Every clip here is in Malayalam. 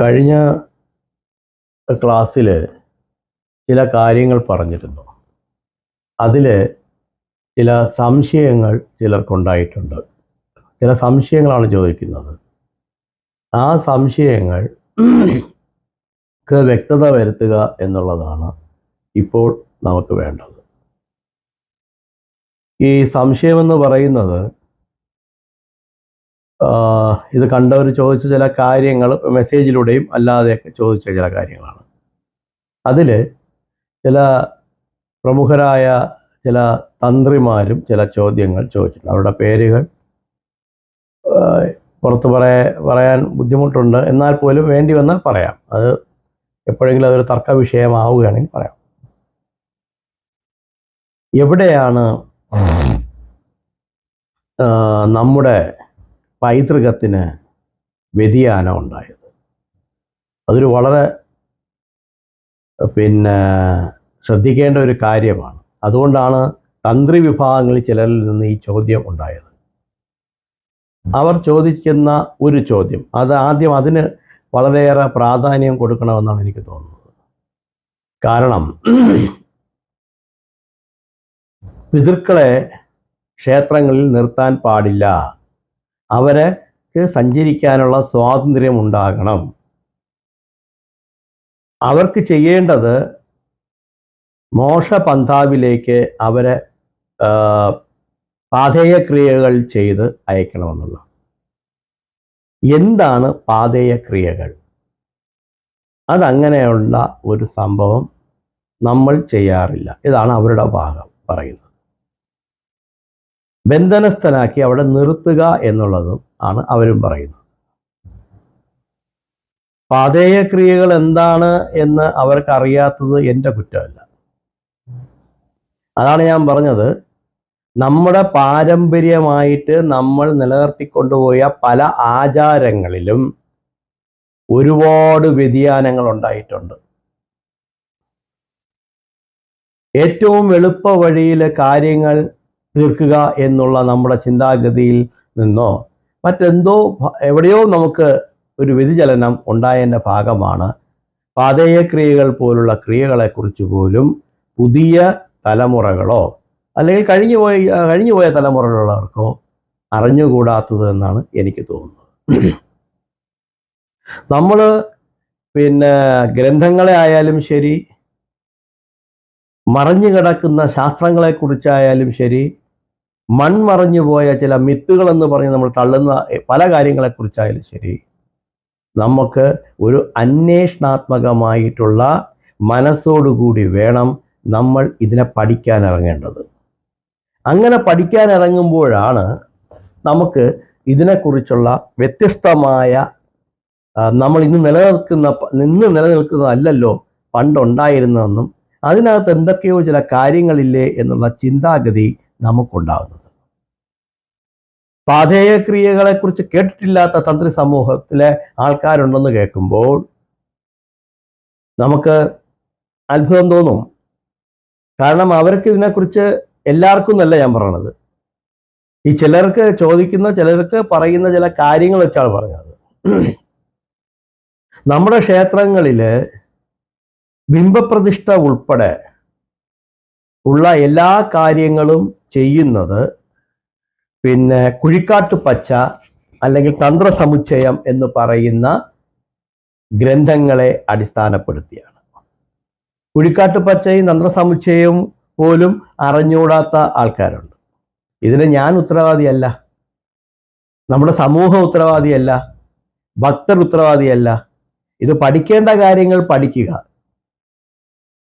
കഴിഞ്ഞ ക്ലാസ്സിൽ ചില കാര്യങ്ങൾ പറഞ്ഞിരുന്നു. അതിൽ ചില സംശയങ്ങൾ ചിലർക്കുണ്ടായിട്ടുണ്ട്. ചില സംശയങ്ങളാണ് ചോദിക്കുന്നത്. ആ സംശയങ്ങൾ വ്യക്തത വരുത്തുക എന്നുള്ളതാണ് ഇപ്പോൾ നമുക്ക് വേണ്ടത്. ഈ സംശയമെന്ന് പറയുന്നത് ഇത് കണ്ടവർ ചോദിച്ച ചില കാര്യങ്ങൾ മെസ്സേജിലൂടെയും അല്ലാതെയൊക്കെ ചോദിച്ച ചില കാര്യങ്ങളാണ്. അതിൽ ചില പ്രമുഖരായ ചില തന്ത്രിമാരും ചില ചോദ്യങ്ങൾ ചോദിച്ചിട്ടുണ്ട്. അവരുടെ പേരുകൾ പുറത്ത് പറയ പറയാൻ ബുദ്ധിമുട്ടുണ്ട്. എന്നാൽ പോലും വേണ്ടി വന്നാൽ പറയാം. അത് എപ്പോഴെങ്കിലും അതൊരു തർക്ക വിഷയമാവുകയാണെങ്കിൽ പറയാം. എവിടെയാണ് നമ്മുടെ പൈതൃകത്തിന് വ്യതിയാനം ഉണ്ടായത്. അതൊരു വളരെ പിന്നെ ശ്രദ്ധിക്കേണ്ട ഒരു കാര്യമാണ്. അതുകൊണ്ടാണ് തന്ത്രി വിഭാഗങ്ങളിൽ ചിലരിൽ നിന്ന് ഈ ചോദ്യം ഉണ്ടായത്. അവർ ചോദിക്കുന്ന ഒരു ചോദ്യം അത് ആദ്യം അതിന് വളരെയേറെ പ്രാധാന്യം കൊടുക്കണമെന്നാണ് എനിക്ക് തോന്നുന്നത്. കാരണം പിതൃക്കളെ ക്ഷേത്രങ്ങളിൽ നിർത്താൻ പാടില്ല. അവർക്ക് സഞ്ചരിക്കാനുള്ള സ്വാതന്ത്ര്യം ഉണ്ടാകണം അവർക്ക് ചെയ്യേണ്ടത് മോശപന്ഥാവിലേക്ക് അവരെ പാതേയക്രിയകൾ ക്രിയകൾ ചെയ്ത് അയക്കണമെന്നുള്ള എന്താണ് പാതേയക്രിയകൾ? അതങ്ങനെയുള്ള ഒരു സംഭവം നമ്മൾ ചെയ്യാറില്ല. ഇതാണ് അവരുടെ ഭാഗം പറയുന്നത്. ബന്ധനസ്ഥനാക്കി അവിടെ നിർത്തുക എന്നുള്ളതും ആണ് അവരും പറയുന്നത്. പാതേയക്രിയകൾ എന്താണ് എന്ന് അവർക്ക് അറിയാത്തത് എന്റെ കുറ്റമല്ല. അതാണ് ഞാൻ പറഞ്ഞത്. നമ്മുടെ പാരമ്പര്യമായിട്ട് നമ്മൾ നിലനിർത്തിക്കൊണ്ടുപോയ പല ആചാരങ്ങളിലും ഒരുപാട് വ്യതിയാനങ്ങൾ ഉണ്ടായിട്ടുണ്ട്. ഏറ്റവും എളുപ്പ വഴിയിൽ കാര്യങ്ങൾ തീർക്കുക എന്നുള്ള നമ്മുടെ ചിന്താഗതിയിൽ നിന്നോ മറ്റെന്തോ എവിടെയോ നമുക്ക് ഒരു വ്യതിചലനം ഉണ്ടായതിന്റെ ഭാഗമാണ്. പാതേയക്രിയകൾ പോലുള്ള ക്രിയകളെക്കുറിച്ച് പോലും പുതിയ തലമുറകളോ അല്ലെങ്കിൽ കഴിഞ്ഞു പോയ കഴിഞ്ഞു പോയ തലമുറകളുള്ളവർക്കോ അറിഞ്ഞുകൂടാത്തത് എന്നാണ് എനിക്ക് തോന്നുന്നത്. നമ്മൾ പിന്നെ ഗ്രന്ഥങ്ങളെ ആയാലും ശരി മറിഞ്ഞു കിടക്കുന്ന ശാസ്ത്രങ്ങളെക്കുറിച്ചായാലും ശരി മൺമറഞ്ഞു പോയ ചില മിത്തുകളെന്ന് പറഞ്ഞ് നമ്മൾ തള്ളുന്ന പല കാര്യങ്ങളെക്കുറിച്ചായാലും ശരി നമുക്ക് ഒരു അന്വേഷണാത്മകമായിട്ടുള്ള മനസ്സോടുകൂടി വേണം നമ്മൾ ഇതിനെ പഠിക്കാൻ ഇറങ്ങേണ്ടത് അങ്ങനെ പഠിക്കാൻ ഇറങ്ങുമ്പോഴാണ് നമുക്ക് ഇതിനെക്കുറിച്ചുള്ള വ്യത്യസ്തമായ നമ്മൾ ഇന്ന് നിലനിൽക്കുന്ന നിന്ന് ഇന്ന് നിലനിൽക്കുന്നതല്ലല്ലോ പണ്ടുണ്ടായിരുന്നതെന്നും അതിനകത്ത് എന്തൊക്കെയോ ചില കാര്യങ്ങളില്ലേ എന്നുള്ള ചിന്താഗതി നമുക്കുണ്ടാകുന്നത് പാധേയ ക്രിയകളെക്കുറിച്ച് കേട്ടിട്ടില്ലാത്ത തന്ത്രി സമൂഹത്തിലെ ആൾക്കാരുണ്ടെന്ന് കേൾക്കുമ്പോൾ നമുക്ക് അത്ഭുതം തോന്നും. കാരണം അവർക്ക് ഇതിനെക്കുറിച്ച് എല്ലാവർക്കും എന്നല്ല ഞാൻ പറയണത്. ഈ ചിലർക്ക് ചോദിക്കുന്ന ചിലർക്ക് പറയുന്ന ചില കാര്യങ്ങൾ വെച്ചാണ് പറഞ്ഞത്. നമ്മുടെ ക്ഷേത്രങ്ങളിൽ ബിംബപ്രതിഷ്ഠ ഉൾപ്പെടെ ഉള്ള എല്ലാ കാര്യങ്ങളും ചെയ്യുന്നത് പിന്നെ കുഴിക്കാട്ട് പച്ച അല്ലെങ്കിൽ തന്ത്രസമുച്ചയം എന്ന് പറയുന്ന ഗ്രന്ഥങ്ങളെ അടിസ്ഥാനപ്പെടുത്തിയാണ്. കുഴിക്കാട്ട് പച്ചയും തന്ത്രസമുച്ചയവും പോലും അറിഞ്ഞുകൂടാത്ത ആൾക്കാരുണ്ട്. ഇതിന് ഞാൻ ഉത്തരവാദിയല്ല. നമ്മുടെ സമൂഹം ഉത്തരവാദിയല്ല. ഭക്തർ ഉത്തരവാദിയല്ല. ഇത് പഠിക്കേണ്ട കാര്യങ്ങൾ പഠിക്കുക.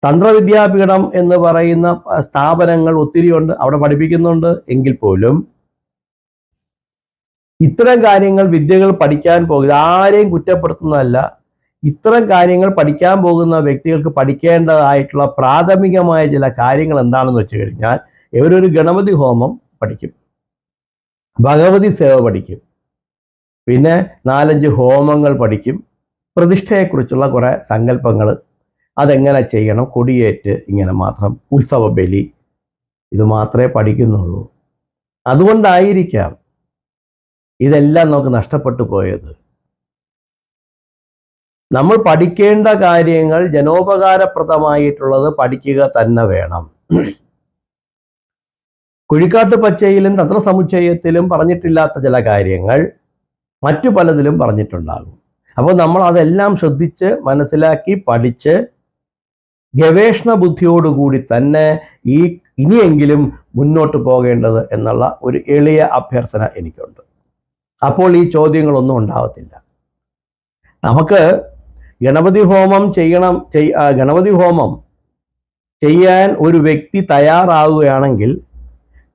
തന്ത്രവിദ്യാപീഠം എന്ന് പറയുന്ന സ്ഥാപനങ്ങൾ ഒത്തിരിയുണ്ട് അവിടെ പഠിപ്പിക്കുന്നുണ്ട് എങ്കിൽ പോലും ഇത്തരം കാര്യങ്ങൾ വിദ്യകൾ പഠിക്കാൻ പോകുക ആരെയും കുറ്റപ്പെടുത്തുന്നതല്ല ഇത്തരം കാര്യങ്ങൾ പഠിക്കാൻ പോകുന്ന വ്യക്തികൾക്ക് പഠിക്കേണ്ടതായിട്ടുള്ള പ്രാഥമികമായ ചില കാര്യങ്ങൾ എന്താണെന്ന് വെച്ച് കഴിഞ്ഞാൽ ഇവരൊരു ഗണപതി ഹോമം പഠിക്കും ഭഗവതി സേവ പഠിക്കും പിന്നെ നാലഞ്ച് ഹോമങ്ങൾ പഠിക്കും പ്രതിഷ്ഠയെക്കുറിച്ചുള്ള കുറേ സങ്കല്പങ്ങൾ അതെങ്ങനെ ചെയ്യണം? കൊടിയേറ്റ് ഇങ്ങനെ മാത്രം ഉത്സവ ബലി ഇത് മാത്രമേ പഠിക്കുന്നുള്ളൂ. അതുകൊണ്ടായിരിക്കാം ഇതെല്ലാം നമുക്ക് നഷ്ടപ്പെട്ടു പോയത്. നമ്മൾ പഠിക്കേണ്ട കാര്യങ്ങൾ ജനോപകാരപ്രദമായിട്ടുള്ളത് പഠിക്കുക തന്നെ വേണം. കുഴിക്കാട്ട് പച്ചയിലും തന്ത്രസമുച്ചയത്തിലും പറഞ്ഞിട്ടില്ലാത്ത ചില കാര്യങ്ങൾ മറ്റു പലതിലും പറഞ്ഞിട്ടുണ്ടാകും. അപ്പോൾ നമ്മൾ അതെല്ലാം ശ്രദ്ധിച്ച് മനസ്സിലാക്കി പഠിച്ച് ഗവേഷണ ബുദ്ധിയോടുകൂടി തന്നെ ഈ ഇനിയെങ്കിലും മുന്നോട്ട് പോകേണ്ടത് എന്നുള്ള ഒരു എളിയ അഭ്യർത്ഥന എനിക്കുണ്ട്. അപ്പോൾ ഈ ചോദ്യങ്ങളൊന്നും ഉണ്ടാവത്തില്ല. നമുക്ക് ഗണപതി ഹോമം ചെയ്യണം ചെയ്- ഗണപതി ഹോമം ചെയ്യാൻ ഒരു വ്യക്തി തയ്യാറാവുകയാണെങ്കിൽ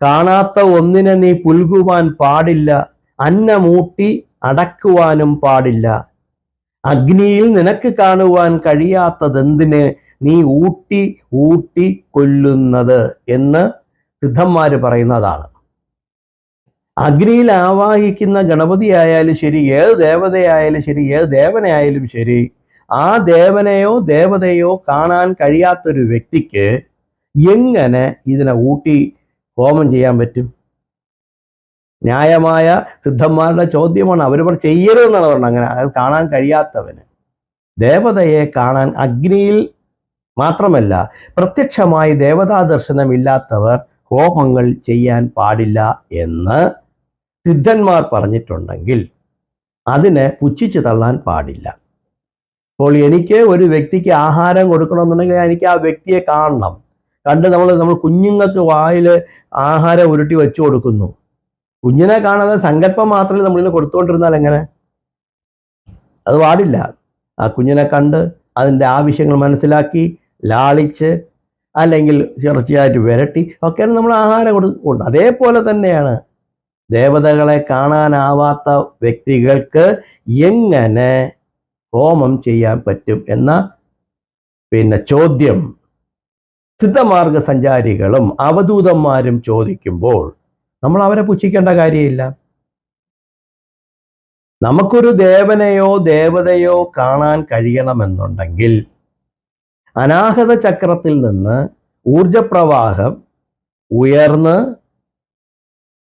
കാണാത്ത ഒന്നിനെ നീ പുൽകുവാൻ പാടില്ല അന്നമൂട്ടി അടക്കുവാനും പാടില്ല. അഗ്നിയിൽ നിനക്ക് കാണുവാൻ കഴിയാത്തതെന്തിന്? നീ ഊട്ടി ഊട്ടി കൊല്ലുന്നത് എന്ന് സിദ്ധന്മാര് പറയുന്നതാണ്. അഗ്നിയിൽ ആവാഹിക്കുന്ന ഗണപതി ആയാലും ശരി ഏത് ദേവതയായാലും ശരി ഏത് ദേവനയായാലും ശരി ആ ദേവനെയോ ദേവതയോ കാണാൻ കഴിയാത്തൊരു വ്യക്തിക്ക് എങ്ങനെ ഇതിനെ ഊട്ടി ഹോമം ചെയ്യാൻ പറ്റും? ന്യായമായ സിദ്ധന്മാരുടെ ചോദ്യമാണ്. അവർ പറഞ്ഞു ചെയ്യരുതെന്നാണ് പറഞ്ഞത്. അങ്ങനെ അത് കാണാൻ കഴിയാത്തവന്. ദേവതയെ കാണാൻ അഗ്നിയിൽ മാത്രമല്ല പ്രത്യക്ഷമായി ദേവതാ ദർശനമില്ലാത്തവർ ഹോമങ്ങൾ ചെയ്യാൻ പാടില്ല എന്ന് സിദ്ധന്മാർ പറഞ്ഞിട്ടുണ്ടെങ്കിൽ അതിനെ പുച്ഛിച്ചു തള്ളാൻ പാടില്ല. അപ്പോൾ എനിക്ക് ഒരു വ്യക്തിക്ക് ആഹാരം കൊടുക്കണമെന്നുണ്ടെങ്കിൽ എനിക്ക് ആ വ്യക്തിയെ കാണണം. കണ്ട് നമ്മൾ നമ്മൾ കുഞ്ഞുങ്ങൾക്ക് വായിൽ ആഹാരം ഉരുട്ടി വെച്ചു കൊടുക്കുന്നു. കുഞ്ഞിനെ കാണാതെ സങ്കല്പം മാത്രമേ നമ്മളിൽ കൊടുത്തുകൊണ്ടിരുന്നാൽ എങ്ങനെ? അത് പാടില്ല. ആ കുഞ്ഞിനെ കണ്ട് അതിന്റെ ആവശ്യങ്ങൾ മനസ്സിലാക്കി ലാളിച്ച് അല്ലെങ്കിൽ ചെറുച്ചയായിട്ട് വിരട്ടി ഒക്കെയാണ് നമ്മൾ ആഹാരം കൊടുക്കുന്നത് അതേപോലെ തന്നെയാണ് ദേവതകളെ കാണാനാവാത്ത വ്യക്തികൾക്ക് എങ്ങനെ ഹോമം ചെയ്യാൻ പറ്റും എന്ന പിന്നെ ചോദ്യം. സിദ്ധമാർഗ സഞ്ചാരികളും അവധൂതന്മാരും ചോദിക്കുമ്പോൾ നമ്മൾ അവരെ പുച്ഛിക്കേണ്ട കാര്യമില്ല. നമുക്കൊരു ദേവനെയോ ദേവതയോ കാണാൻ കഴിയണമെന്നുണ്ടെങ്കിൽ അനാഹത ചക്രത്തിൽ നിന്ന് ഊർജപ്രവാഹം ഉയർന്ന്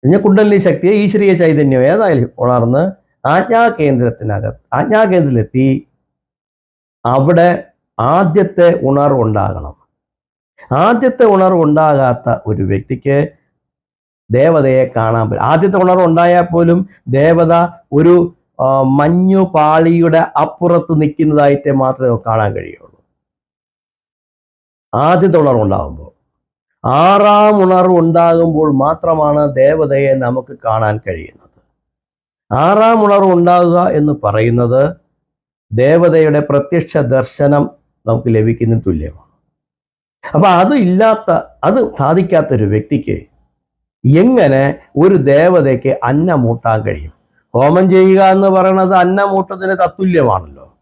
ഇനി കുണ്ടലിനി ശക്തിയെ ഈശ്വരീയ ചൈതന്യം ഏതായാലും ഉണർന്ന് ആജ്ഞാകേന്ദ്രത്തിനകത്ത് ആജ്ഞാകേന്ദ്രത്തിലെത്തി. അവിടെ ആദ്യത്തെ ഉണർവ് ഉണ്ടാകണം. ആദ്യത്തെ ഉണർവ് ഉണ്ടാകാത്ത ഒരു വ്യക്തിക്ക് ദേവതയെ കാണാൻ പറ്റും. ആദ്യത്തെ ഉണർവ് ഉണ്ടായാൽ പോലും ദേവത ഒരു മഞ്ഞു പാളിയുടെ അപ്പുറത്ത് നിൽക്കുന്നതായിട്ട് മാത്രമേ കാണാൻ കഴിയുള്ളൂ. ആദ്യത്തെ ഉണർവ് ഉണ്ടാകുമ്പോൾ ആറാം ഉണർവ് ഉണ്ടാകുമ്പോൾ മാത്രമാണ് ദേവതയെ നമുക്ക് കാണാൻ കഴിയുന്നത്. ആറാം ഉണർവ് ഉണ്ടാകുക എന്ന് പറയുന്നത് ദേവതയുടെ പ്രത്യക്ഷ ദർശനം നമുക്ക് ലഭിക്കുന്നതിന് തുല്യമാണ്. അപ്പൊ അത് ഇല്ലാത്ത അത് സാധിക്കാത്ത ഒരു വ്യക്തിക്ക് എങ്ങനെ ഒരു ദേവതയ്ക്ക് അന്നമൂട്ടാൻ കഴിയും? ഹോമം ചെയ്യുക എന്ന് പറയുന്നത് അന്നമൂട്ടത്തിന് തത്തുല്യമാണല്ലോ.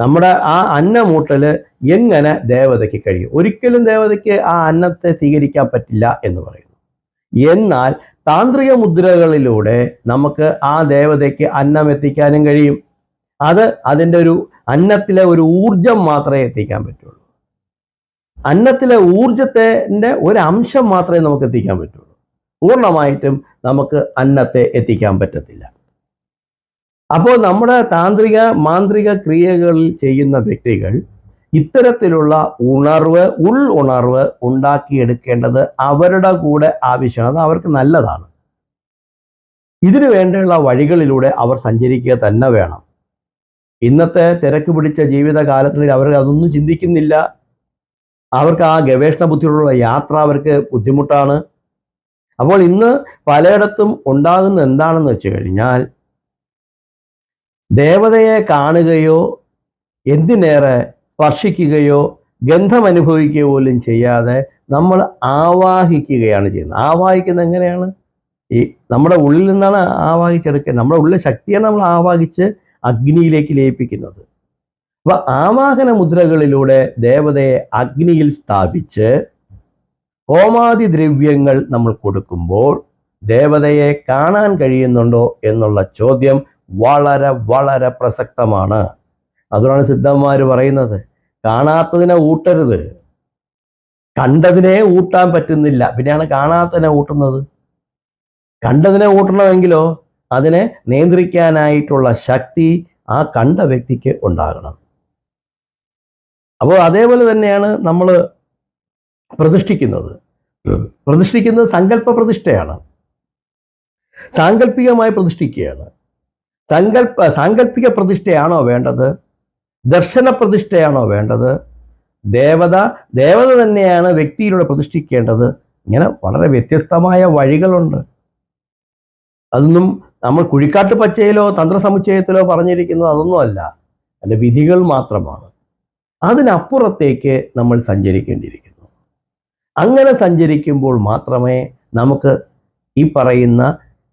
നമ്മുടെ ആ അന്നമൂട്ടൽ എങ്ങനെ ദേവതയ്ക്ക് കഴിയും? ഒരിക്കലും ദേവതയ്ക്ക് ആ അന്നത്തെ സ്വീകരിക്കാൻ പറ്റില്ല എന്ന് പറയുന്നു. എന്നാൽ താന്ത്രിക മുദ്രകളിലൂടെ നമുക്ക് ആ ദേവതയ്ക്ക് അന്നം എത്തിക്കാനും കഴിയും. അത് അതിന്റെ ഒരു അന്നത്തിലെ ഒരു ഊർജം മാത്രമേ എത്തിക്കാൻ പറ്റുള്ളൂ. അന്നത്തിലെ ഊർജത്തിന്റെ ഒരു അംശം മാത്രമേ നമുക്ക് എത്തിക്കാൻ പറ്റുള്ളൂ. പൂർണമായിട്ടും നമുക്ക് അന്നത്തെ എത്തിക്കാൻ പറ്റത്തില്ല. അപ്പോൾ നമ്മുടെ താന്ത്രിക മാന്ത്രിക ക്രിയകളിൽ ചെയ്യുന്ന വ്യക്തികൾ ഇത്തരത്തിലുള്ള ഉണർവ് ഉൾ ഉണർവ് ഉണ്ടാക്കിയെടുക്കേണ്ടത് അവരുടെ കൂടെ ആവശ്യമാണ്. അവർക്ക് നല്ലതാണ്. ഇതിനു വേണ്ടിയുള്ള വഴികളിലൂടെ അവർ സഞ്ചരിക്കുക തന്നെ വേണം. ഇന്നത്തെ തിരക്ക് പിടിച്ച ജീവിതകാലത്തിൽ അവർ അതൊന്നും ചിന്തിക്കുന്നില്ല. അവർക്ക് ആ ഗവേഷണ ബുദ്ധിയോടുള്ള യാത്ര അവർക്ക് ബുദ്ധിമുട്ടാണ്. അപ്പോൾ ഇന്ന് പലയിടത്തും ഉണ്ടാകുന്ന എന്താണെന്ന് വെച്ച് കഴിഞ്ഞാൽ ദേവതയെ കാണുകയോ എന്തിനേറെ സ്പർശിക്കുകയോ ഗന്ധം അനുഭവിക്കുക പോലും ചെയ്യാതെ നമ്മൾ ആവാഹിക്കുകയാണ് ചെയ്യുന്നത്. ആവാഹിക്കുന്നത് എങ്ങനെയാണ്? ഈ നമ്മുടെ ഉള്ളിൽ നിന്നാണ് ആവാഹിച്ചെടുക്കുക. നമ്മുടെ ഉള്ളിലെ ശക്തിയാണ് നമ്മൾ ആവാഹിച്ച് അഗ്നിയിലേക്ക് ലയിപ്പിക്കുന്നത്. അപ്പൊ ആവാഹന മുദ്രകളിലൂടെ ദേവതയെ അഗ്നിയിൽ സ്ഥാപിച്ച് ഹോമാതി ദ്രവ്യങ്ങൾ നമ്മൾ കൊടുക്കുമ്പോൾ ദേവതയെ കാണാൻ കഴിയുന്നുണ്ടോ എന്നുള്ള ചോദ്യം വളരെ വളരെ പ്രസക്തമാണ്. അതുകൊണ്ടാണ് സിദ്ധന്മാർ പറയുന്നത് കാണാത്തതിനെ ഊട്ടരുത്. കണ്ടതിനെ ഊട്ടാൻ പറ്റുന്നില്ല. പിന്നെയാണ് കാണാത്തതിനെ ഊട്ടുന്നത്. കണ്ടതിനെ ഊട്ടണമെങ്കിലോ അതിനെ നിയന്ത്രിക്കാനായിട്ടുള്ള ശക്തി ആ കണ്ട വ്യക്തിക്ക് ഉണ്ടാകണം. അപ്പോൾ അതേപോലെ തന്നെയാണ് നമ്മൾ പ്രതിഷ്ഠിക്കുന്നത്. പ്രതിഷ്ഠിക്കുന്നത് സങ്കല്പ പ്രതിഷ്ഠയാണ് സാങ്കല്പികമായി പ്രതിഷ്ഠിക്കുകയാണ്. സങ്കല്പ സാങ്കല്പിക പ്രതിഷ്ഠയാണോ വേണ്ടത്? ദർശന പ്രതിഷ്ഠയാണോ വേണ്ടത്? ദേവത ദേവത തന്നെയാണ് വ്യക്തിയിലൂടെ പ്രതിഷ്ഠിക്കേണ്ടത്. ഇങ്ങനെ വളരെ വ്യത്യസ്തമായ വഴികളുണ്ട്. അതൊന്നും നമ്മൾ കുഴിക്കാട്ട് പച്ചയിലോ തന്ത്രസമുച്ചയത്തിലോ പറഞ്ഞിരിക്കുന്നത് അതൊന്നുമല്ല അതിന്റെ വിധികൾ മാത്രമാണ്. അതിനപ്പുറത്തേക്ക് നമ്മൾ സഞ്ചരിക്കേണ്ടിയിരിക്കുന്നു. അങ്ങനെ സഞ്ചരിക്കുമ്പോൾ മാത്രമേ നമുക്ക് ഈ പറയുന്ന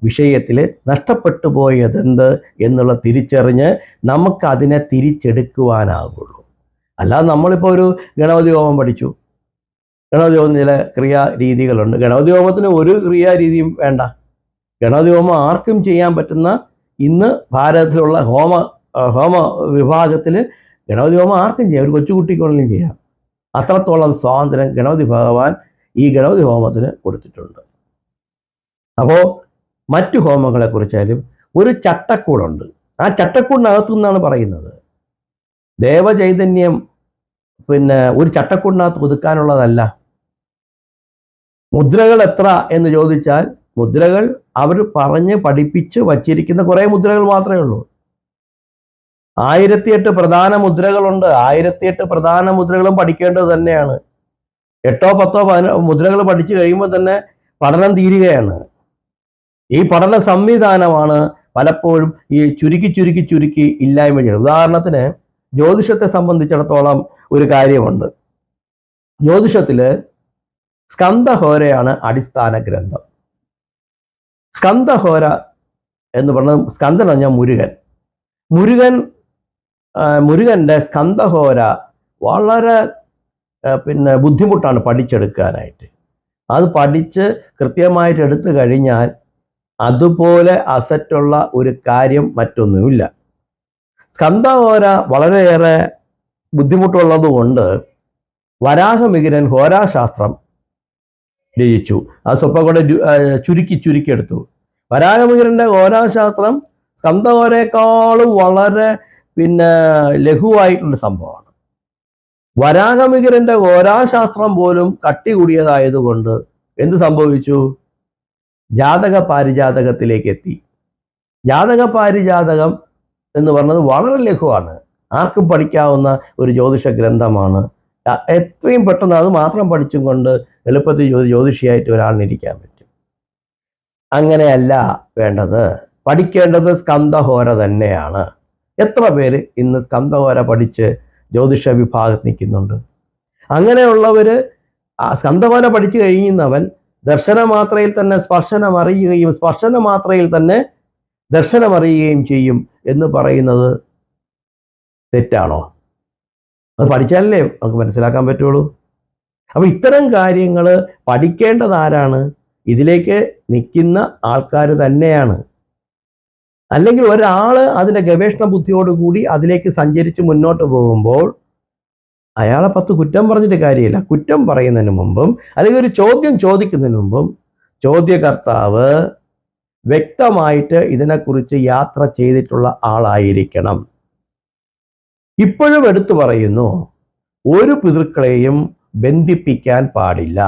വിഷയത്തിൽ നഷ്ടപ്പെട്ടു പോയതെന്ത് എന്നുള്ള തിരിച്ചറിഞ്ഞ് നമുക്കതിനെ തിരിച്ചെടുക്കുവാനാകുള്ളൂ അല്ലാതെ നമ്മളിപ്പോൾ ഒരു ഗണപതി ഹോമം പഠിച്ചു. ഗണപതി ഹോമം ചില ക്രിയാരീതികളുണ്ട്. ഗണപതി ഹോമത്തിന് ഒരു ക്രിയാരീതിയും വേണ്ട. ഗണപതി ഹോമം ആർക്കും ചെയ്യാൻ പറ്റുന്ന ഇന്ന് ഭാരതത്തിലുള്ള ഹോമ ഹോമ വിഭാഗത്തിൽ ഗണപതി ഹോമം ആർക്കും ചെയ്യാം. ഒരു കൊച്ചുകുട്ടിക്കൊള്ളും ചെയ്യാം. അത്രത്തോളം സ്വാതന്ത്ര്യം ഗണപതി ഭഗവാൻ ഈ ഗണപതി ഹോമത്തിന് കൊടുത്തിട്ടുണ്ട്. അപ്പോൾ മറ്റു ഹോമങ്ങളെക്കുറിച്ചാലും ഒരു ചട്ടക്കൂടുണ്ട്. ആ ചട്ടക്കൂടിനകത്തു നിന്നാണ് പറയുന്നത്. ദേവചൈതന്യം പിന്നെ ഒരു ചട്ടക്കൂടിനകത്ത് ഒതുക്കാനുള്ളതല്ല. മുദ്രകൾ എത്ര എന്ന് ചോദിച്ചാൽ മുദ്രകൾ അവർ പറഞ്ഞ് പഠിപ്പിച്ച് വച്ചിരിക്കുന്ന കുറേ മുദ്രകൾ മാത്രമേ ഉള്ളൂ. ആയിരത്തിയെട്ട് പ്രധാന മുദ്രകളുണ്ട്. ആയിരത്തിയെട്ട് പ്രധാന മുദ്രകളും പഠിക്കേണ്ടത് തന്നെയാണ്. എട്ടോ പത്തോ മുദ്രകൾ പഠിച്ചു കഴിയുമ്പോൾ തന്നെ പഠനം തീരുകയാണ്. ഈ പഠന സംവിധാനമാണ് പലപ്പോഴും ഈ ചുരുക്കി ചുരുക്കി ചുരുക്കി ഇല്ലായ്മ ചെയ്യുന്നത് ഉദാഹരണത്തിന് ജ്യോതിഷത്തെ സംബന്ധിച്ചിടത്തോളം ഒരു കാര്യമുണ്ട്. ജ്യോതിഷത്തിൽ സ്കന്ദഹോരയാണ് അടിസ്ഥാന ഗ്രന്ഥം. സ്കന്ദഹോര എന്ന് പറഞ്ഞത് സ്കന്ദൻ എന്ന് പറഞ്ഞാൽ മുരുകൻ. മുരുകൻ മുരുകന്റെ സ്കന്ദഹോര വളരെ പിന്നെ ബുദ്ധിമുട്ടാണ് പഠിച്ചെടുക്കാനായിട്ട്. അത് പഠിച്ച് കൃത്യമായിട്ട് എടുത്തു കഴിഞ്ഞാൽ അതുപോലെ അസറ്റുള്ള ഒരു കാര്യം മറ്റൊന്നുമില്ല. സ്കന്ദഹോര വളരെയേറെ ബുദ്ധിമുട്ടുള്ളതുകൊണ്ട് വരാഹമികിരൻ ഹോരാശാസ്ത്രം രചിച്ചു. അത് സ്വപ്പം കൂടെ ചുരുക്കി ചുരുക്കി എടുത്തു. വരാഹമിഹിരന്റെ ഹോരാശാസ്ത്രം സ്കന്ദഹോരേക്കാളും വളരെ പിന്നെ ലഘുവായിട്ടുള്ള സംഭവമാണ്. വരാഹമികിരന്റെ ഹോരാശാസ്ത്രം പോലും കട്ടി കൂടിയതായതുകൊണ്ട് എന്ത് സംഭവിച്ചു? ജാതക പാരിജാതകത്തിലേക്ക് എത്തി ജാതക പാരിജാതകം എന്ന് പറഞ്ഞത് വളരെ ലഘുവാണ്. ആർക്കും പഠിക്കാവുന്ന ഒരു ജ്യോതിഷ ഗ്രന്ഥമാണ്. എത്രയും പെട്ടെന്ന് അത് മാത്രം പഠിച്ചും കൊണ്ട് എളുപ്പത്തിൽ ജ്യോ- ജ്യോതിഷിയായിട്ട് ഒരാളിന് ഇരിക്കാൻ പറ്റും. അങ്ങനെയല്ല വേണ്ടത്. പഠിക്കേണ്ടത് സ്കന്ധഹോര തന്നെയാണ്. എത്ര പേര് ഇന്ന് സ്കന്ധഹോര പഠിച്ച് ജ്യോതിഷ വിഭാഗത്ത് നിൽക്കുന്നുണ്ട്? അങ്ങനെയുള്ളവർ സ്കന്ധഹോര പഠിച്ചു കഴിയുന്നവൻ ദർശനമാത്രയിൽ തന്നെ സ്പർശനം അറിയുകയും സ്പർശന മാത്രയിൽ തന്നെ ദർശനം അറിയുകയും ചെയ്യും എന്ന് പറയുന്നത് തെറ്റാണോ? അത് പഠിച്ചാലല്ലേ നമുക്ക് മനസ്സിലാക്കാൻ പറ്റുള്ളൂ. അപ്പൊ ഇത്തരം കാര്യങ്ങൾ പഠിക്കേണ്ടത് ആരാണ്? ഇതിലേക്ക് നിൽക്കുന്ന ആൾക്കാർ തന്നെയാണ്. അല്ലെങ്കിൽ ഒരാൾ അതിന്റെ ഗവേഷണ ബുദ്ധിയോടുകൂടി അതിലേക്ക് സഞ്ചരിച്ച് മുന്നോട്ട് പോകുമ്പോൾ അയാളെ പത്ത് കുറ്റം പറഞ്ഞിട്ട് കാര്യമില്ല. കുറ്റം പറയുന്നതിന് മുമ്പും അല്ലെങ്കിൽ ഒരു ചോദ്യം ചോദിക്കുന്നതിന് മുമ്പും ചോദ്യകർത്താവ് വ്യക്തമായിട്ട് ഇതിനെക്കുറിച്ച് യാത്ര ചെയ്തിട്ടുള്ള ആളായിരിക്കണം. ഇപ്പോഴും എടുത്തു പറയുന്നു ഒരു പിതൃക്കളെയും ബന്ധിപ്പിക്കാൻ പാടില്ല.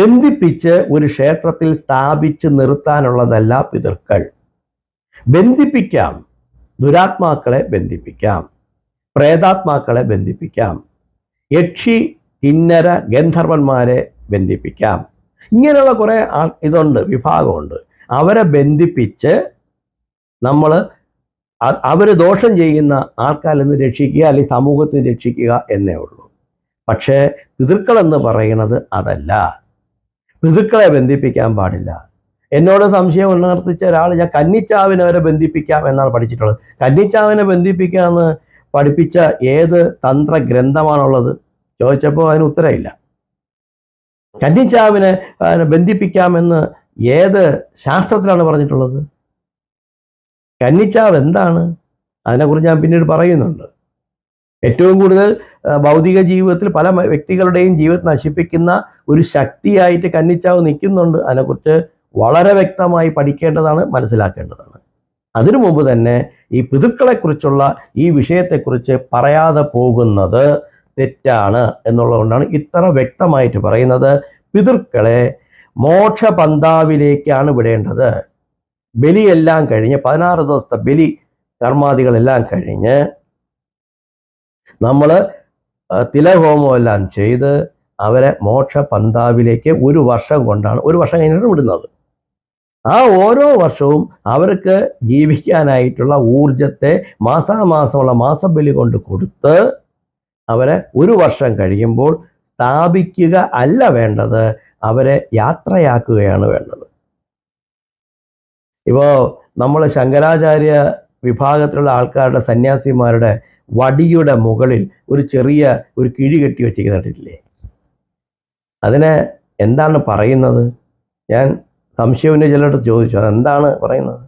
ബന്ധിപ്പിച്ച് ഒരു ക്ഷേത്രത്തിൽ സ്ഥാപിച്ച് നിർത്താനുള്ളതല്ല പിതൃക്കൾ. ബന്ധിപ്പിക്കാം ദുരാത്മാക്കളെ ബന്ധിപ്പിക്കാം. പ്രേതാത്മാക്കളെ ബന്ധിപ്പിക്കാം. യക്ഷി കിന്നര ഗന്ധർവന്മാരെ ബന്ധിപ്പിക്കാം. ഇങ്ങനെയുള്ള കുറേ ആൾ ഇതുണ്ട് വിഭാഗമുണ്ട്. അവരെ ബന്ധിപ്പിച്ച് നമ്മൾ അവർ ദോഷം ചെയ്യുന്ന ആൾക്കാരിൽ നിന്ന് രക്ഷിക്കുക അല്ലെങ്കിൽ സമൂഹത്തിന് രക്ഷിക്കുക എന്നേ ഉള്ളൂ. പക്ഷേ പിതൃക്കൾ എന്ന് പറയുന്നത് അതല്ല. പിതൃക്കളെ ബന്ധിപ്പിക്കാൻ പാടില്ല. എന്നോട് സംശയം ഉണർത്തിച്ച ഒരാൾ ഞാൻ കന്നിച്ചാവിനെ വരെ ബന്ധിപ്പിക്കാം എന്നാണ് പഠിച്ചിട്ടുള്ളത്. കന്നിച്ചാവിനെ ബന്ധിപ്പിക്കാമെന്ന് പഠിപ്പിച്ച ഏത് തന്ത്ര ഗ്രന്ഥമാണുള്ളത് ചോദിച്ചപ്പോൾ അതിന് ഉത്തരമില്ല. കന്നിച്ചാവിനെ ബന്ധിപ്പിക്കാമെന്ന് ഏത് ശാസ്ത്രത്തിലാണ് പറഞ്ഞിട്ടുള്ളത്? കന്നിച്ചാവ് എന്താണ്? അതിനെക്കുറിച്ച് ഞാൻ പിന്നീട് പറയുന്നുണ്ട്. ഏറ്റവും കൂടുതൽ ഭൗതിക ജീവിതത്തിൽ പല വ്യക്തികളുടെയും ജീവിതത്തെ നശിപ്പിക്കുന്ന ഒരു ശക്തിയായിട്ട് കന്നിച്ചാവ് നിൽക്കുന്നുണ്ട്. അതിനെക്കുറിച്ച് വളരെ വ്യക്തമായി പഠിക്കേണ്ടതാണ് മനസ്സിലാക്കേണ്ടതാണ്. അതിനു മുമ്പ് തന്നെ ഈ പിതൃക്കളെക്കുറിച്ചുള്ള ഈ വിഷയത്തെക്കുറിച്ച് പറയാതെ പോകുന്നത് തെറ്റാണ് എന്നുള്ളതുകൊണ്ടാണ് ഇത്ര വ്യക്തമായിട്ട് പറയുന്നത്. പിതൃക്കളെ മോക്ഷപന്താവിലേക്കാണ് വിടേണ്ടത്. ബലിയെല്ലാം കഴിഞ്ഞ് പതിനാറ് ദിവസത്തെ ബലി കർമാദികളെല്ലാം കഴിഞ്ഞ് നമ്മൾ തിലഹോമമെല്ലാം ചെയ്ത് അവരെ മോക്ഷപന്താവിലേക്ക് ഒരു വർഷം കൊണ്ടാണ് ഒരു വർഷം കഴിഞ്ഞിട്ട് വിടുന്നത്. ആ ഓരോ വർഷവും അവർക്ക് ജീവിക്കാനായിട്ടുള്ള ഊർജത്തെ മാസാമാസമുള്ള മാസബലി കൊണ്ട് കൊടുത്ത് അവരെ ഒരു വർഷം കഴിയുമ്പോൾ സ്ഥാപിക്കുക അല്ല വേണ്ടത് അവരെ യാത്രയാക്കുകയാണ് വേണ്ടത്. ഇപ്പോൾ നമ്മൾ ശങ്കരാചാര്യ വിഭാഗത്തിലുള്ള ആൾക്കാരുടെ സന്യാസിമാരുടെ വടിയുടെ മുകളിൽ ഒരു ചെറിയ ഒരു കിഴി കെട്ടി വെച്ചിരിക്കുന്നിട്ടില്ലേ അതിനെ എന്താണ് പറയുന്നത്? ഞാൻ സംശയവിന്റെ ചിലടത്ത് ചോദിച്ചു. എന്താണ് പറയുന്നത്?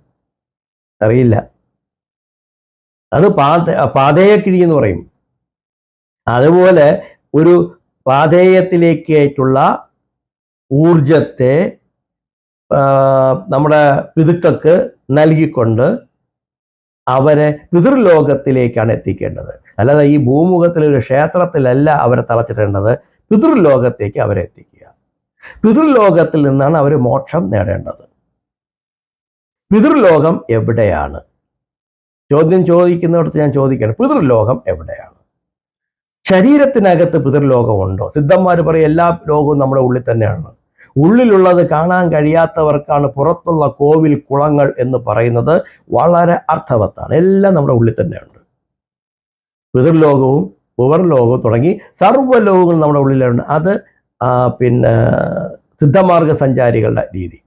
അറിയില്ല. അത് പാത പാതേയക്കിഴി എന്ന് പറയും. അതുപോലെ ഒരു പാതേയത്തിലേക്കായിട്ടുള്ള ഊർജത്തെ നമ്മുടെ പിതുക്കൾക്ക് നൽകിക്കൊണ്ട് അവരെ പിതൃലോകത്തിലേക്കാണ് എത്തിക്കേണ്ടത്. അല്ലാതെ ഈ ഭൂമുഖത്തിലെ ഒരു ക്ഷേത്രത്തിലല്ല അവരെ തളച്ചിടേണ്ടത്. പിതൃലോകത്തേക്ക് അവരെ എത്തിക്കുക പിതൃലോകത്തിൽ നിന്നാണ് അവർ മോക്ഷം നേടേണ്ടത്. പിതൃലോകം എവിടെയാണ്? ചോദ്യം ചോദിക്കുന്നിടത്ത് ഞാൻ ചോദിക്കണം പിതൃലോകം എവിടെയാണ്? ശരീരത്തിനകത്ത് പിതൃലോകമുണ്ടോ സിദ്ധന്മാർ പറയും എല്ലാ ലോകവും നമ്മുടെ ഉള്ളിൽ തന്നെയാണ്. ഉള്ളിലുള്ളത് കാണാൻ കഴിയാത്തവർക്കാണ് പുറത്തുള്ള കോവിൽ കുളങ്ങൾ എന്ന് പറയുന്നത് വളരെ അർത്ഥവത്താണ്. എല്ലാം നമ്മുടെ ഉള്ളിൽ തന്നെയുണ്ട്. പിതൃലോകവും ഉപർലോകവും തുടങ്ങി സർവലോകങ്ങളും നമ്മുടെ ഉള്ളിലുണ്ട്. അത് പിന്നെ സിദ്ധമാർഗ സഞ്ചാരികളുടെ രീതി.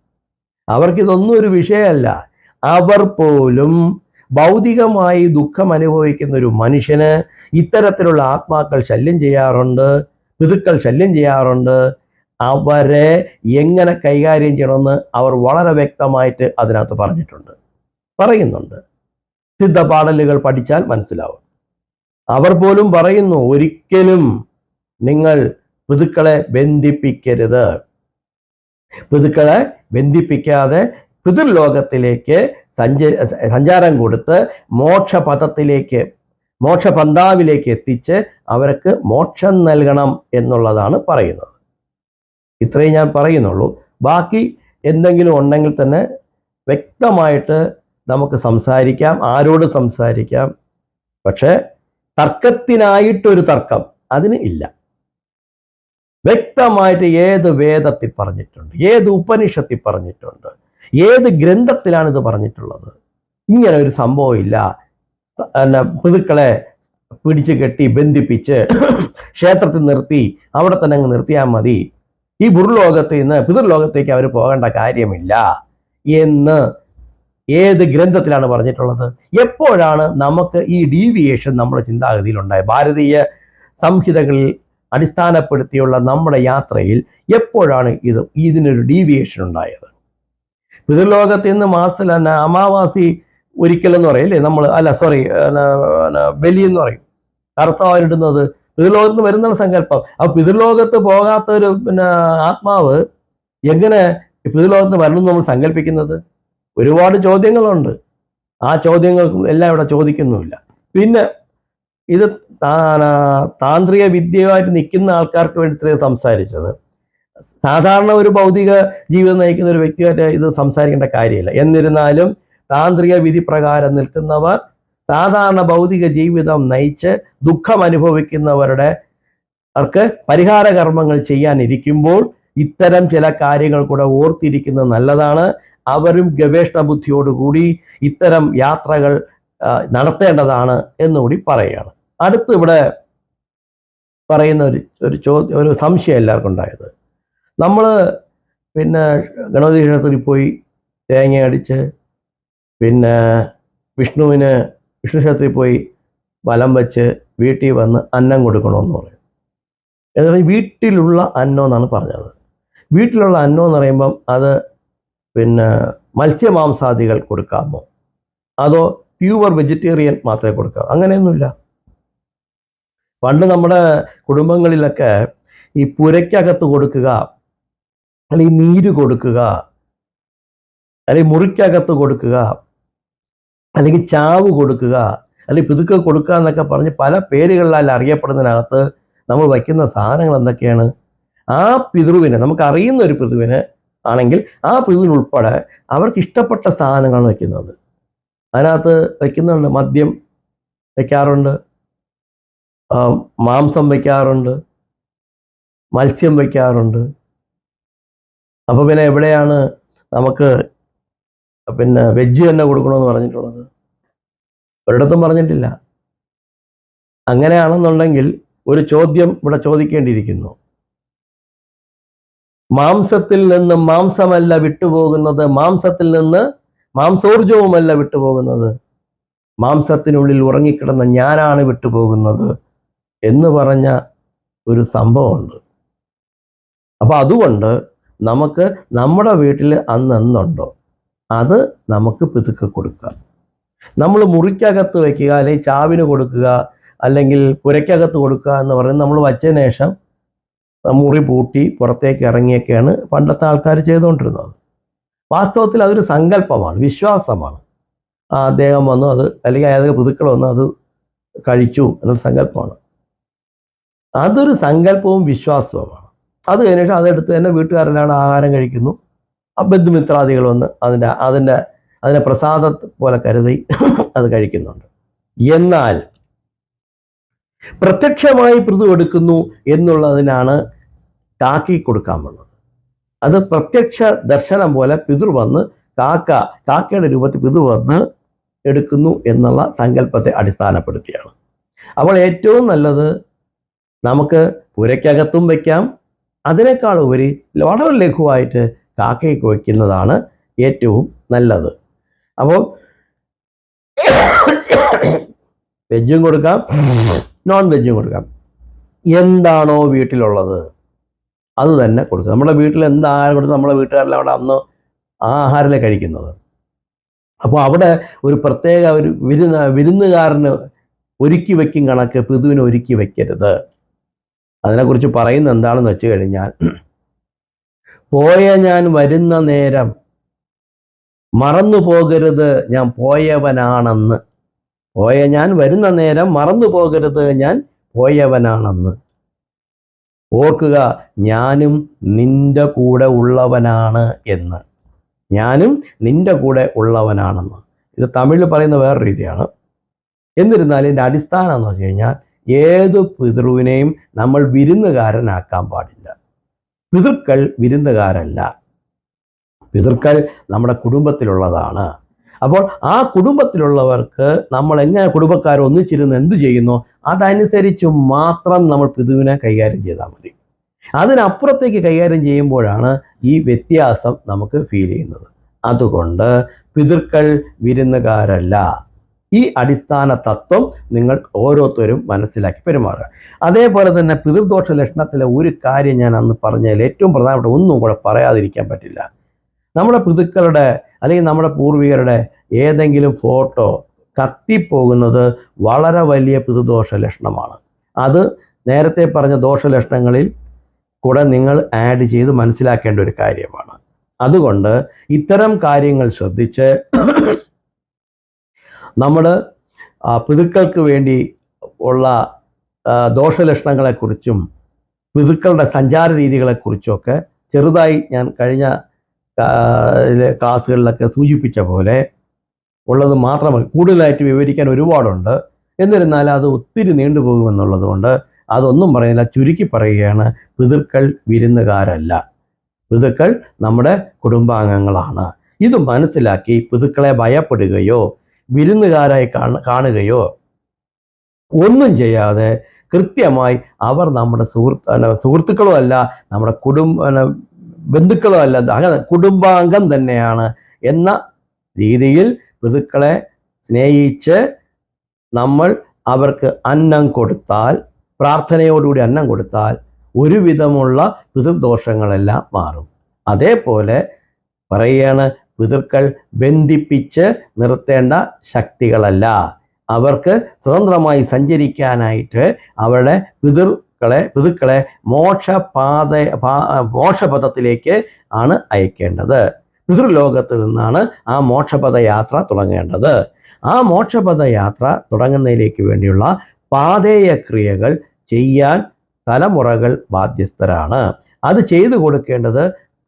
അവർക്കിതൊന്നും ഒരു വിഷയമല്ല. അവർ പോലും ഭൗതികമായി ദുഃഖം അനുഭവിക്കുന്ന ഒരു മനുഷ്യന് ഇത്തരത്തിലുള്ള ആത്മാക്കൾ ശല്യം ചെയ്യാറുണ്ട് പിതുക്കൾ ശല്യം ചെയ്യാറുണ്ട്. അവരെ എങ്ങനെ കൈകാര്യം ചെയ്യണമെന്ന് അവർ വളരെ വ്യക്തമായിട്ട് അതിനകത്ത് പറഞ്ഞിട്ടുണ്ട്. പറയുന്നുണ്ട്. സിദ്ധ പാടലുകൾ പഠിച്ചാൽ മനസ്സിലാവും. അവർ പോലും പറയുന്നു ഒരിക്കലും നിങ്ങൾ പിതുക്കളെ ബന്ധിപ്പിക്കരുത്. പിതുക്കളെ ബന്ധിപ്പിക്കാതെ പിതൃലോകത്തിലേക്ക് സഞ്ച സഞ്ചാരം കൊടുത്ത് മോക്ഷപഥത്തിലേക്ക് മോക്ഷപന്താവിലേക്ക് എത്തിച്ച് അവർക്ക് മോക്ഷം നൽകണം എന്നുള്ളതാണ് പറയുന്നത്. ഇത്രയും ഞാൻ പറയുന്നുള്ളൂ. ബാക്കി എന്തെങ്കിലും ഉണ്ടെങ്കിൽ തന്നെ വ്യക്തമായിട്ട് നമുക്ക് സംസാരിക്കാം ആരോട് സംസാരിക്കാം. പക്ഷേ തർക്കത്തിനായിട്ടൊരു തർക്കം അതിന് ഇല്ല. വ്യക്തമായിട്ട് ഏത് വേദത്തിൽ പറഞ്ഞിട്ടുണ്ട് ഏത് ഉപനിഷത്തിൽ പറഞ്ഞിട്ടുണ്ട് ഏത് ഗ്രന്ഥത്തിലാണ് ഇത് പറഞ്ഞിട്ടുള്ളത്? ഇങ്ങനെ ഒരു സംഭവം ഇല്ല പിന്നെ പിതുക്കളെ പിടിച്ചു കെട്ടി ബന്ധിപ്പിച്ച് ക്ഷേത്രത്തിൽ നിർത്തി അവിടെ തന്നെ അങ്ങ് നിർത്തിയാൽ മതി. ഈ ബുർലോകത്തിൽ നിന്ന് പിതൃലോകത്തേക്ക് അവർ പോകേണ്ട കാര്യമില്ല എന്ന് ഏത് ഗ്രന്ഥത്തിലാണ് പറഞ്ഞിട്ടുള്ളത്? എപ്പോഴാണ് നമുക്ക് ഈ ഡീവിയേഷൻ നമ്മുടെ ചിന്താഗതിയിൽ ഉണ്ടായത്? ഭാരതീയ സംഹിതകളിൽ അടിസ്ഥാനപ്പെടുത്തിയുള്ള നമ്മുടെ യാത്രയിൽ എപ്പോഴാണ് ഇത് ഇതിനൊരു ഡീവിയേഷൻ ഉണ്ടായത്? പിതൃലോകത്ത് ഇന്ന് മാസത്തിൽ തന്നെ അമാവാസി ഒരിക്കലെന്ന് പറയില്ലേ നമ്മൾ അല്ല സോറി ബലി എന്ന് പറയും. കറുത്തവരിടുന്നത് പിതൃലോകത്ത് വരുന്ന സങ്കല്പം. ആ പിതൃലോകത്ത് പോകാത്ത ഒരു പിന്നെ ആത്മാവ് എങ്ങനെ പിതൃലോകത്ത് വരണം എന്ന് നമ്മൾ സങ്കല്പിക്കുന്നത്? ഒരുപാട് ചോദ്യങ്ങളുണ്ട്. ആ ചോദ്യങ്ങൾക്കും എല്ലാം ഇവിടെ ചോദിക്കുന്നുമില്ല. പിന്നെ ഇത് താന്ത്രിക വിദ്യയുമായിട്ട് നിൽക്കുന്ന ആൾക്കാർക്ക് വേണ്ടി സംസാരിച്ചത്. സാധാരണ ഒരു ഭൗതിക ജീവിതം നയിക്കുന്ന ഒരു വ്യക്തിയായിട്ട് ഇത് സംസാരിക്കേണ്ട കാര്യമില്ല. എന്നിരുന്നാലും താന്ത്രിക വിധി പ്രകാരം നിൽക്കുന്നവർ സാധാരണ ഭൗതിക ജീവിതം നയിച്ച് ദുഃഖം അനുഭവിക്കുന്നവരുടെ അവർക്ക് പരിഹാര കർമ്മങ്ങൾ ചെയ്യാനിരിക്കുമ്പോൾ ഇത്തരം ചില കാര്യങ്ങൾ കൂടെ ഓർത്തിരിക്കുന്നത് നല്ലതാണ്. അവരും ഗവേഷണ ബുദ്ധിയോടുകൂടി ഇത്തരം യാത്രകൾ നടത്തേണ്ടതാണ് എന്നുകൂടി പറയുകയാണ്. അടുത്ത് ഇവിടെ പറയുന്ന ഒരു ഒരു ചോദ്യം ഒരു സംശയം എല്ലാവർക്കും ഉണ്ടായത്. നമ്മൾ പിന്നെ ഗണപതി ക്ഷേത്രത്തിൽ പോയി തേങ്ങ അടിച്ച് പിന്നെ വിഷ്ണുവിന് വിഷ്ണു ക്ഷേത്രത്തിൽ പോയി വലം വെച്ച് വീട്ടിൽ വന്ന് അന്നം കൊടുക്കണമെന്ന് പറയും എന്ന് പറഞ്ഞാൽ വീട്ടിലുള്ള അന്നം എന്നാണ് പറഞ്ഞത്. വീട്ടിലുള്ള അന്നം എന്ന് പറയുമ്പം അത് പിന്നെ മത്സ്യമാംസാദികൾ കൊടുക്കാമോ? അതോ പ്യുവർ വെജിറ്റേറിയൻ മാത്രമേ കൊടുക്കാവൂ? അങ്ങനെയൊന്നുമില്ല. പണ്ട് നമ്മുടെ കുടുംബങ്ങളിലൊക്കെ ഈ പുരയ്ക്കകത്ത് കൊടുക്കുക അല്ലെങ്കിൽ നീര് കൊടുക്കുക അല്ലെങ്കിൽ മുറിക്കകത്ത് കൊടുക്കുക അല്ലെങ്കിൽ ചാവ് കൊടുക്കുക അല്ലെങ്കിൽ പിതുക്ക കൊടുക്കുക എന്നൊക്കെ പറഞ്ഞ് പല പേരുകളിലാൽ അറിയപ്പെടുന്നതിനകത്ത് നമ്മൾ വയ്ക്കുന്ന സാധനങ്ങൾ എന്തൊക്കെയാണ്? ആ പിതൃവിനെ നമുക്ക് അറിയുന്ന ഒരു പിതൃവിന് ആണെങ്കിൽ ആ പിതുവിനുൾപ്പെടെ അവർക്ക് ഇഷ്ടപ്പെട്ട സാധനങ്ങളാണ് വയ്ക്കുന്നത്. അതിനകത്ത് വയ്ക്കുന്നുണ്ട് മദ്യം വയ്ക്കാറുണ്ട്. മാംസം വയ്ക്കാറുണ്ട് മത്സ്യം വയ്ക്കാറുണ്ട്. അപ്പോൾ പിന്നെ എവിടെയാണ് നമുക്ക് പിന്നെ വെജ് തന്നെ കൊടുക്കണമെന്ന് പറഞ്ഞിട്ടുള്ളത്? ഒരിടത്തും പറഞ്ഞിട്ടില്ല. അങ്ങനെയാണെന്നുണ്ടെങ്കിൽ ഒരു ചോദ്യം ഇവിടെ ചോദിക്കേണ്ടിയിരിക്കുന്നു. മാംസത്തിൽ നിന്ന് മാംസമല്ല വിട്ടുപോകുന്നത് മാംസത്തിൽ നിന്ന് മാംസോർജവുമല്ല വിട്ടുപോകുന്നത്. മാംസത്തിനുള്ളിൽ ഉറങ്ങിക്കിടന്ന ഞാനാണ് വിട്ടുപോകുന്നത്. എന്ന് പറഞ്ഞ ഒരു സംഭവമുണ്ട്. അപ്പോൾ അതുകൊണ്ട് നമുക്ക് നമ്മുടെ വീട്ടിൽ അന്നെന്നുണ്ടോ അത് നമുക്ക് പിതുക്കെ കൊടുക്കാം. നമ്മൾ മുറിക്കകത്ത് വയ്ക്കുക അല്ലെങ്കിൽ ചാവിന് കൊടുക്കുക അല്ലെങ്കിൽ പുരയ്ക്കകത്ത് കൊടുക്കുക എന്ന് പറയുന്നത് നമ്മൾ വച്ചതിന് ശേഷം മുറി പൂട്ടി പുറത്തേക്ക് ഇറങ്ങിയൊക്കെയാണ് പണ്ടത്തെ ആൾക്കാർ ചെയ്തുകൊണ്ടിരുന്നത്. വാസ്തവത്തിൽ അതൊരു സങ്കല്പമാണ് വിശ്വാസമാണ്. ആ അദ്ദേഹം വന്നു അത് അല്ലെങ്കിൽ ഏതൊക്കെ പുതുക്കൾ വന്നു അത് കഴിച്ചു എന്നൊരു സങ്കല്പമാണ്. അതൊരു സങ്കല്പവും വിശ്വാസവുമാണ് അത് കഴിഞ്ഞാൽ അതെടുത്ത് തന്നെ വീട്ടുകാരെല്ലാം ആഹാരം കഴിക്കുന്നു. ആ ബന്ധുമിത്രാദികൾ വന്ന് അതിന്റെ അതിന്റെ അതിനെ പ്രസാദ പോലെ കരുതി അത് കഴിക്കുന്നുണ്ട്. എന്നാൽ പ്രത്യക്ഷമായി പൃഥു എടുക്കുന്നു എന്നുള്ളതിനാണ് കാക്കി കൊടുക്കാൻ വന്നത്. അത് പ്രത്യക്ഷ ദർശനം പോലെ പിതൃ വന്ന് കാക്ക കാക്കയുടെ രൂപത്തിൽ പിതൃ വന്ന് എടുക്കുന്നു എന്നുള്ള സങ്കല്പത്തെ അടിസ്ഥാനപ്പെടുത്തിയാണ്. അപ്പോൾ ഏറ്റവും നല്ലത് നമുക്ക് പുരയ്ക്കകത്തും വയ്ക്കാം അതിനേക്കാൾ ഉപരി വളരെ ലഘുവായിട്ട് കാക്കയ്ക്ക് വയ്ക്കുന്നതാണ് ഏറ്റവും നല്ലത്. അപ്പോൾ വെജും കൊടുക്കാം നോൺ വെജും കൊടുക്കാം. എന്താണോ വീട്ടിലുള്ളത് അത് തന്നെ കൊടുക്കുക. നമ്മുടെ വീട്ടിൽ എന്ത് ആഹാരം കൊടുത്ത് നമ്മുടെ വീട്ടുകാരെല്ലാം അവിടെ അന്ന് ആ ആഹാരമല്ലേ കഴിക്കുന്നത്? അപ്പോൾ അവിടെ ഒരു പ്രത്യേക ഒരു വിരുന്ന് വിരുന്നുകാരന് ഒരുക്കി വയ്ക്കും കണക്ക് പിതുവിന് ഒരുക്കി വെക്കരുത് അതിനെക്കുറിച്ച് പറയുന്നത് എന്താണെന്ന് വെച്ച് കഴിഞ്ഞാൽ പോയ ഞാൻ വരുന്ന നേരം മറന്നു പോകരുത് ഞാൻ പോയവനാണെന്ന്. പോയ ഞാൻ വരുന്ന നേരം മറന്നു പോകരുത് ഞാൻ പോയവനാണെന്ന്. ഓർക്കുക ഞാനും നിന്റെ കൂടെ ഉള്ളവനാണ് എന്ന്. ഞാനും നിന്റെ കൂടെ ഉള്ളവനാണെന്ന്. ഇത് തമിഴിൽ പറയുന്ന വേറെ രീതിയാണ്. എന്നിരുന്നാലും ഇതിന്റെ അടിസ്ഥാനം എന്ന് വെച്ച് കഴിഞ്ഞാൽ ഏത് പിതൃവിനെയും നമ്മൾ വിരുന്നുകാരനാക്കാൻ പാടില്ല. പിതൃക്കൾ വിരുന്നുകാരല്ല. പിതൃക്കൾ നമ്മുടെ കുടുംബത്തിലുള്ളതാണ്. അപ്പോൾ ആ കുടുംബത്തിലുള്ളവർക്ക് നമ്മൾ എങ്ങനെ കുടുംബക്കാർ ഒന്നിച്ചിരുന്ന് എന്ത് ചെയ്യുന്നു? അതനുസരിച്ച് മാത്രം നമ്മൾ പിതുവിനെ കൈകാര്യം ചെയ്താൽ മതി. അതിനപ്പുറത്തേക്ക് കൈകാര്യം ചെയ്യുമ്പോഴാണ് ഈ വ്യത്യാസം നമുക്ക് ഫീൽ ചെയ്യുന്നത്. അതുകൊണ്ട് പിതൃക്കൾ വിരുന്നുകാരല്ല. ഈ അടിസ്ഥാന തത്വം നിങ്ങൾ ഓരോരുത്തരും മനസ്സിലാക്കി പെരുമാറുക. അതേപോലെ തന്നെ പിതൃദോഷ ലക്ഷണത്തിലെ ഒരു കാര്യം ഞാൻ അന്ന് പറഞ്ഞതിൽ ഏറ്റവും പ്രധാനപ്പെട്ട ഒന്നും കൂടെ പറയാതിരിക്കാൻ പറ്റില്ല. നമ്മുടെ പിതുക്കളുടെ അല്ലെങ്കിൽ നമ്മുടെ പൂർവികരുടെ ഏതെങ്കിലും ഫോട്ടോ കത്തിപ്പോകുന്നത് വളരെ വലിയ പിതൃദോഷ ലക്ഷണമാണ്. അത് നേരത്തെ പറഞ്ഞ ദോഷലക്ഷണങ്ങളിൽ കൂടെ നിങ്ങൾ ആഡ് ചെയ്ത് മനസ്സിലാക്കേണ്ട ഒരു കാര്യമാണ്. അതുകൊണ്ട് ഇത്തരം കാര്യങ്ങൾ ശ്രദ്ധിച്ച് നമ്മൾ പിതുക്കൾക്ക് വേണ്ടി ഉള്ള ദോഷലക്ഷണങ്ങളെക്കുറിച്ചും പിതുക്കളുടെ സഞ്ചാര രീതികളെക്കുറിച്ചുമൊക്കെ ചെറുതായി ഞാൻ കഴിഞ്ഞ ക്ലാസ്സുകളിലൊക്കെ സൂചിപ്പിച്ച പോലെ ഉള്ളത് മാത്രമല്ല കൂടുതലായിട്ട് വിവരിക്കാൻ ഒരുപാടുണ്ട്. എന്നിരുന്നാൽ അത് ഒത്തിരി നീണ്ടുപോകുമെന്നുള്ളതുകൊണ്ട് അതൊന്നും പറയുന്നില്ല. ചുരുക്കി പറയുകയാണ് പിതൃക്കൾ വിരുന്നുകാരല്ല. പിതൃക്കൾ നമ്മുടെ കുടുംബാംഗങ്ങളാണ്. ഇത് മനസ്സിലാക്കി പിതൃക്കളെ ഭയപ്പെടുകയോ വിരുന്നുകാരായി കാണ കാണുകയോ ഒന്നും ചെയ്യാതെ കൃത്യമായി അവർ നമ്മുടെ സുഹൃത്ത് അല്ല, സുഹൃത്തുക്കളോ അല്ല നമ്മുടെ കുടുംബ ബന്ധുക്കളോ അല്ല അങ്ങനെ കുടുംബാംഗം തന്നെയാണ് എന്ന രീതിയിൽ ഋതുക്കളെ സ്നേഹിച്ച് നമ്മൾ അവർക്ക് അന്നം കൊടുത്താൽ പ്രാർത്ഥനയോടുകൂടി അന്നം കൊടുത്താൽ ഒരുവിധമുള്ള പിതൃദോഷങ്ങളെല്ലാം മാറും. അതേപോലെ പറയുകയാണ് പിതൃക്കൾ ബന്ധിപ്പിച്ച് നിർത്തേണ്ട ശക്തികളല്ല. അവർക്ക് സ്വതന്ത്രമായി സഞ്ചരിക്കാനായിട്ട് അവരുടെ പിതൃക്കളെ പിതൃക്കളെ മോക്ഷപാത മോക്ഷപഥത്തിലേക്ക് ആണ് അയക്കേണ്ടത്. പിതൃലോകത്ത് നിന്നാണ് ആ മോക്ഷപഥ യാത്ര തുടങ്ങേണ്ടത്. ആ മോക്ഷപഥ യാത്ര തുടങ്ങുന്നതിലേക്ക് വേണ്ടിയുള്ള പാതേയ ക്രിയകൾ ചെയ്യാൻ തലമുറകൾ ബാധ്യസ്ഥരാണ്. അത് ചെയ്തു കൊടുക്കേണ്ടത്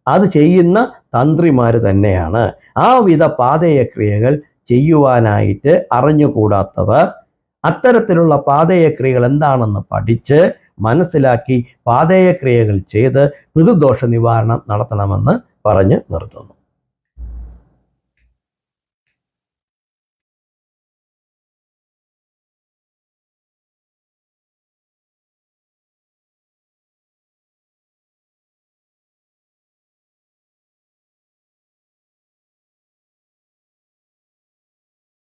അത് ചെയ്യുന്ന തന്ത്രിമാർ തന്നെയാണ്. ആ വിധ പാതയക്രിയകൾ ചെയ്യുവാനായിട്ട് അറിഞ്ഞുകൂടാത്തവർ അത്തരത്തിലുള്ള പാതയക്രിയകൾ എന്താണെന്ന് പഠിച്ച് മനസ്സിലാക്കി പാതയക്രിയകൾ ചെയ്ത് പിതൃദോഷ നിവാരണം നടത്തണമെന്ന് പറഞ്ഞ് നിർത്തുന്നു.